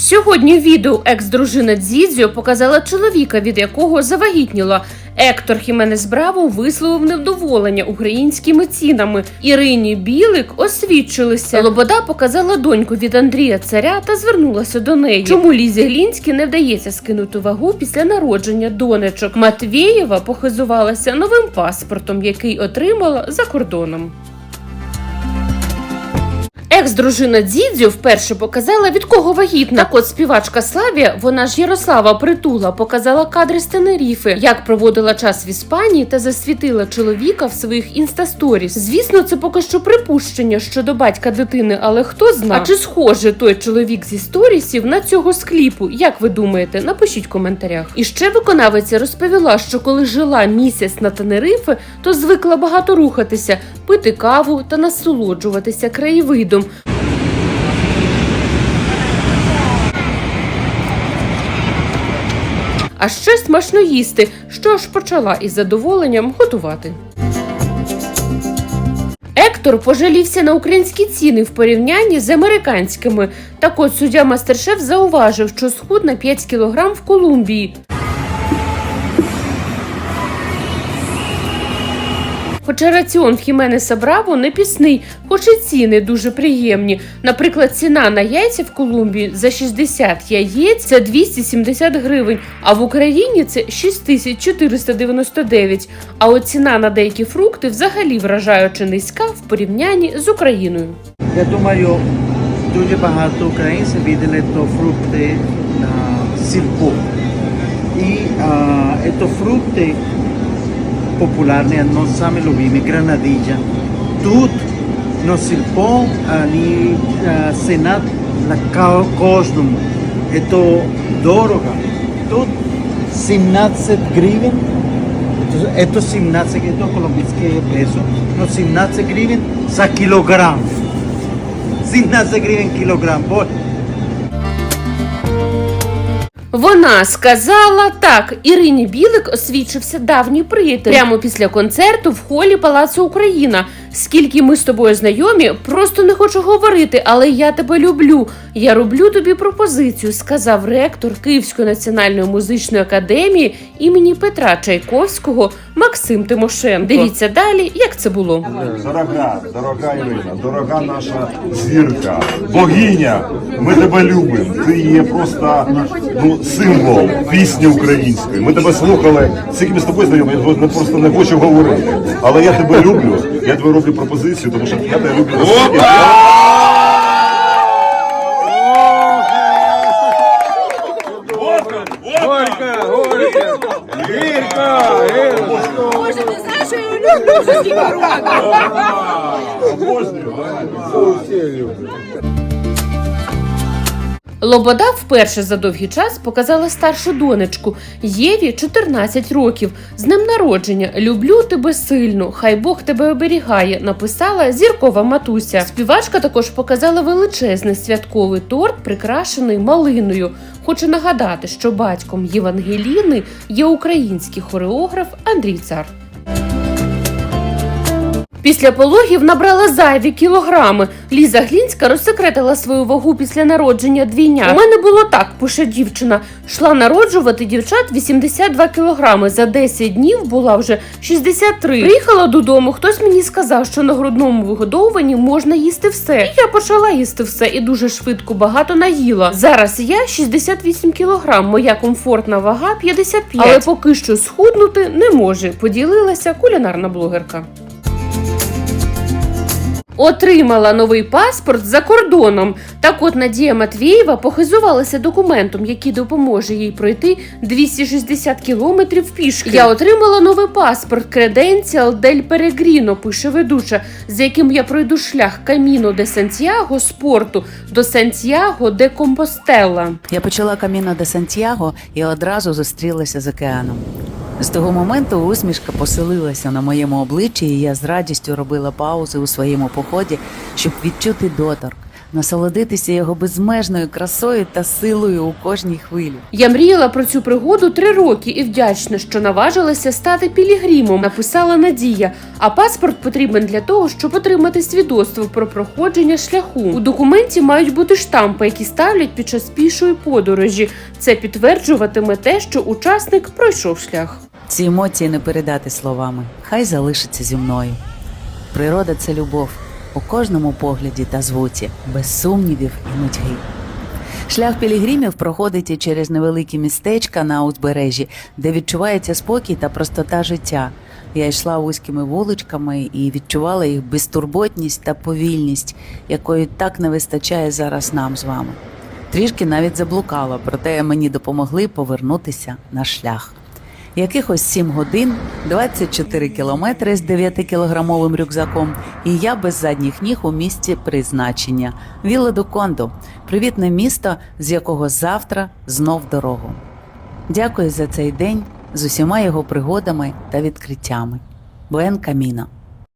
Сьогодні відео екс-дружина Дзідзьо показала чоловіка, від якого завагітніла. Ектор Хіменес Браво висловив невдоволення українськими цінами. Ірині Білик освідчилися. Лобода показала доньку від Андрія Царя та звернулася до неї. Чому Лізі Глінській не вдається скинути вагу після народження донечок? Матвєєва похизувалася новим паспортом, який отримала за кордоном. Екс-дружина Дзідзю вперше показала від кого вагітна. Так от співачка Славія, вона ж Ярослава Притула, показала кадри з Тенеріфи, як проводила час в Іспанії та засвітила чоловіка в своїх інстасторіс. Звісно, це поки що припущення щодо батька дитини, але хто знає. А чи схоже той чоловік зі сторісів на цього з кліпу? Як ви думаєте? Напишіть в коментарях. І ще виконавиця розповіла, що коли жила місяць на Тенерифе, то звикла багато рухатися, пити каву та насолоджуватися краєвидом. А ще смачно їсти, що ж почала із задоволенням готувати. Ектор пожалівся на українські ціни в порівнянні з американськими. Так от суддя Мастершеф зауважив, що схуд на 5 кг в Колумбії. Хоча раціон в Хіменеса Браво не пісний, хоч і ціни дуже приємні. Наприклад, ціна на яйця в Колумбії за 60 яєць це 270 гривень, а в Україні це 6499. А от ціна на деякі фрукти взагалі вражаючи низька в порівнянні з Україною. Я думаю, дуже багато українців видели то фрукти на сільпо. І а, это фрукти популярні, но самі любимі, гранадilla. Тут на сільпо вони а, цена на ка- кожному. Это дорого. Тут 17 гривен. Это 17, это колумбийские pesos, но 17 гривен за килограмм. 17 гривен килограмм. Вона сказала так. Ірині Білик освідчився давній приятель прямо після концерту в холі Палацу Україна. Скільки ми з тобою знайомі, просто не хочу говорити, але я тебе люблю. Я роблю тобі пропозицію, сказав ректор Київської національної музичної академії імені Петра Чайковського Максим Тимошенко. Дивіться далі, як це було. Дорога, дорога Ірина, дорога наша зірка, богиня, ми тебе любимо. Ти є просто ну, символ пісні української. Ми тебе слухали, скільки ми з тобою знайомі, я просто не хочу говорити. Але я тебе люблю, я тебе роблю пропозицію, тому що я тебе люблю. настільки. Боже, ти знаєш, що я люблю? Обожнюю. Лобода вперше за довгий час показала старшу донечку Єві 14 років. З днем народження люблю тебе сильно. Хай Бог тебе оберігає. Написала зіркова матуся. Співачка також показала величезний святковий торт, прикрашений малиною. Хочу нагадати, що батьком Євангеліни є український хореограф Андрій Цар. Після пологів набрала зайві кілограми. Ліза Глінська розсекретила свою вагу після народження двійня. У мене було так, пише дівчина. Йшла народжувати дівчат 82 кілограми. За 10 днів була вже 63. Приїхала додому. Хтось мені сказав, що на грудному вигодовуванні можна їсти все. І я почала їсти все і дуже швидко багато наїла. Зараз я 68 кілограм. Моя комфортна вага 55. Але поки що схуднути не може. Поділилася кулінарна блогерка. Отримала новий паспорт за кордоном. Так от Надія Матвієва похизувалася документом, який допоможе їй пройти 260 кілометрів пішки. Я отримала новий паспорт Credential del Peregrino, пише ведуча, з яким я пройду шлях Каміно де Сантьяго з порту до Сантьяго де Компостела. Я почала Каміно де Сантьяго і одразу зустрілася з океаном. З того моменту усмішка поселилася на моєму обличчі, і я з радістю робила паузи у своєму поході, щоб відчути доторк, насолодитися його безмежною красою та силою у кожній хвилі. Я мріяла про цю пригоду три роки і вдячна, що наважилася стати пілігримом, написала Надія. А паспорт потрібен для того, щоб отримати свідоцтво про проходження шляху. У документі мають бути штампи, які ставлять під час пішої подорожі. Це підтверджуватиме те, що учасник пройшов шлях. Ці емоції не передати словами. Хай залишиться зі мною. Природа це любов у кожному погляді та звуці, без сумнівів і нудьги. Шлях пілігримів проходить і через невеликі містечка на узбережжі, де відчувається спокій та простота життя. Я йшла вузькими вуличками і відчувала їх безтурботність та повільність, якої так не вистачає зараз нам з вами. Трішки навіть заблукала, проте мені допомогли повернутися на шлях. Якихось 7 годин, 24 кілометри з 9-кілограмовим рюкзаком, і я без задніх ніг у місці призначення Вілла до Кондо, привітне місто, з якого завтра знов дорогу. Дякую за цей день з усіма його пригодами та відкриттями. Буен Каміно.